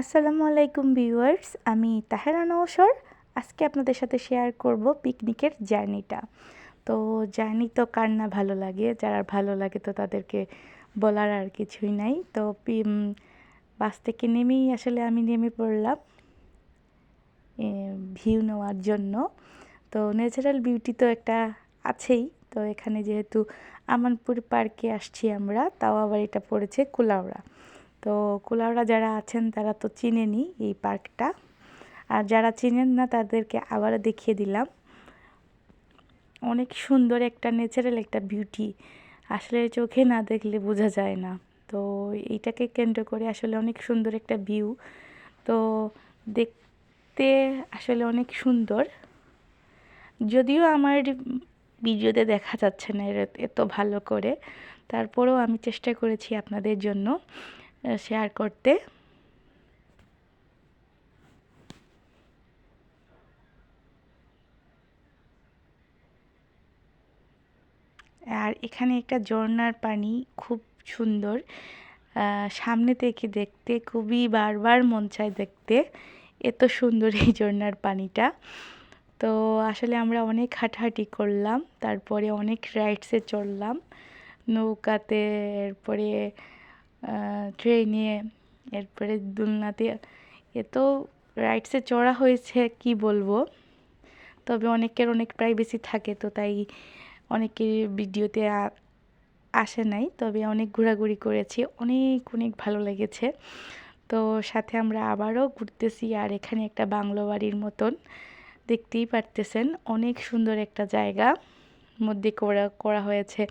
আসসালামু আলাইকুম ভিউয়ার্স, আমি তাহেরা নওশর। আজকে আপনাদের সাথে শেয়ার করব পিকনিকের জার্নিটা। তো জার্নি তো কার না ভালো লাগে যারা ভালো লাগে তো তাদেরকে বলার আর কিছুই নাই। তো বাস থেকে নেমেই আসলে আমি নেমে পড়লাম ভিউ নেওয়ার জন্য। তো ন্যাচারাল বিউটি তো একটা আছেই। তো এখানে যেহেতু আমানপুর পার্কে আসছি আমরা, তাও আবার এটা পড়েছে কুলাউড়া। তো কুলাউড়া যারা আছেন, তারা তো চিনেনি এই পার্কটা। আর যারা চিনেন না, তাদেরকে আবারও দেখিয়ে দিলাম। অনেক সুন্দর একটা ন্যাচারাল একটা বিউটি আসলে চোখে না দেখলে বোঝা যায় না। তো এইটাকে কেন্দ্র করে আসলে অনেক সুন্দর একটা ভিউ তো দেখতে আসলে অনেক সুন্দর। যদিও আমার ভিডিওতে দেখা যাচ্ছে না এত ভালো করে। তারপরেও আমি চেষ্টা করেছি আপনাদের জন্য। শেয়ার করতে। আর এখানে একটা ঝর্নার পানি খুব সুন্দর। সামনে থেকে দেখতে খুবই বারবার মন চায় দেখতে। এত সুন্দর এই ঝর্নার পানিটা। তো আসলে আমরা অনেক হাঁটাহাঁটি করলাম, তারপরে অনেক রাইডসে চড়লাম। নৌকাতে, এরপরে ট্রেনে এরপরে দুলনাতে এত রাইডসে চড়া হয়েছে, কি বলব? তবে অনেকের অনেক প্রাইভেসি থাকে, তো তাই অনেকের ভিডিওতে আসে নাই। তবে অনেক ঘোরাঘুরি করেছি, অনেক অনেক ভালো লেগেছে। তো সাথে আমরা আবারও ঘুরতেছি, আর এখানে একটা বাংলো বাড়ির মতন, দেখতেই পারতেছেন, অনেক সুন্দর একটা জায়গা। মধ্যে করা করা হয়েছে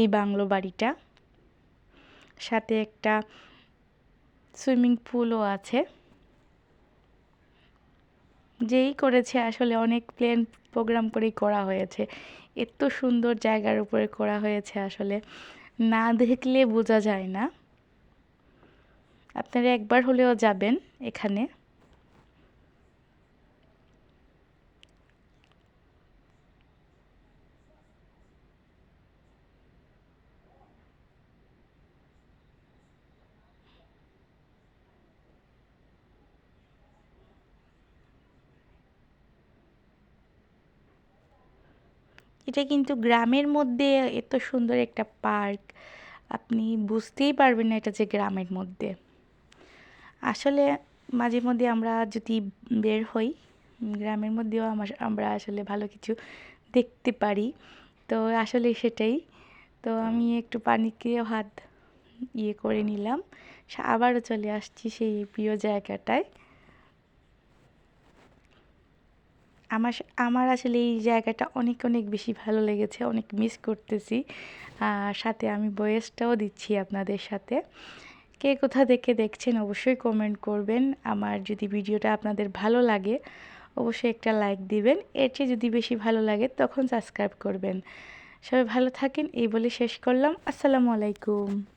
এই বাংলো বাড়িটা। সাথে একটা সুইমিং পুলও আছে। যেই করেছে আসলে অনেক প্লেন প্রোগ্রাম করেই করা হয়েছে। এত সুন্দর জায়গার উপরে করা হয়েছে আসলে। না দেখলে বোঝা যায় না। আপনারা একবার হলেও যাবেন এখানে। এটা কিন্তু গ্রামের মধ্যে এত সুন্দর একটা পার্ক। আপনি বুঝতেই পারবেন না এটা যে গ্রামের মধ্যে। আসলে মাঝে মধ্যে আমরা যদি বের হই, গ্রামের মধ্যেও আমার আমরা আসলে ভালো কিছু দেখতে পারি। তো আসলে সেটাই। তো আমি একটু পানিকে হাত ইয়ে করে নিলাম। আবারও চলে আসছি সেই প্রিয় জায়গাটায়। আমার আমার আসলে এই জায়গাটা অনেক অনেক বেশি ভালো লেগেছে, অনেক মিস করতেছি। আর সাথে আমি বয়েসটাও দিচ্ছি আপনাদের সাথে। কে কোথা থেকে দেখছেন অবশ্যই কমেন্ট করবেন। আমার যদি ভিডিওটা আপনাদের ভালো লাগে, অবশ্যই একটা লাইক দিবেন। এর চেয়ে যদি বেশি ভালো লাগে, তখন সাবস্ক্রাইব করবেন। সবাই ভালো থাকেন, এই বলে শেষ করলাম। আসসালামু আলাইকুম।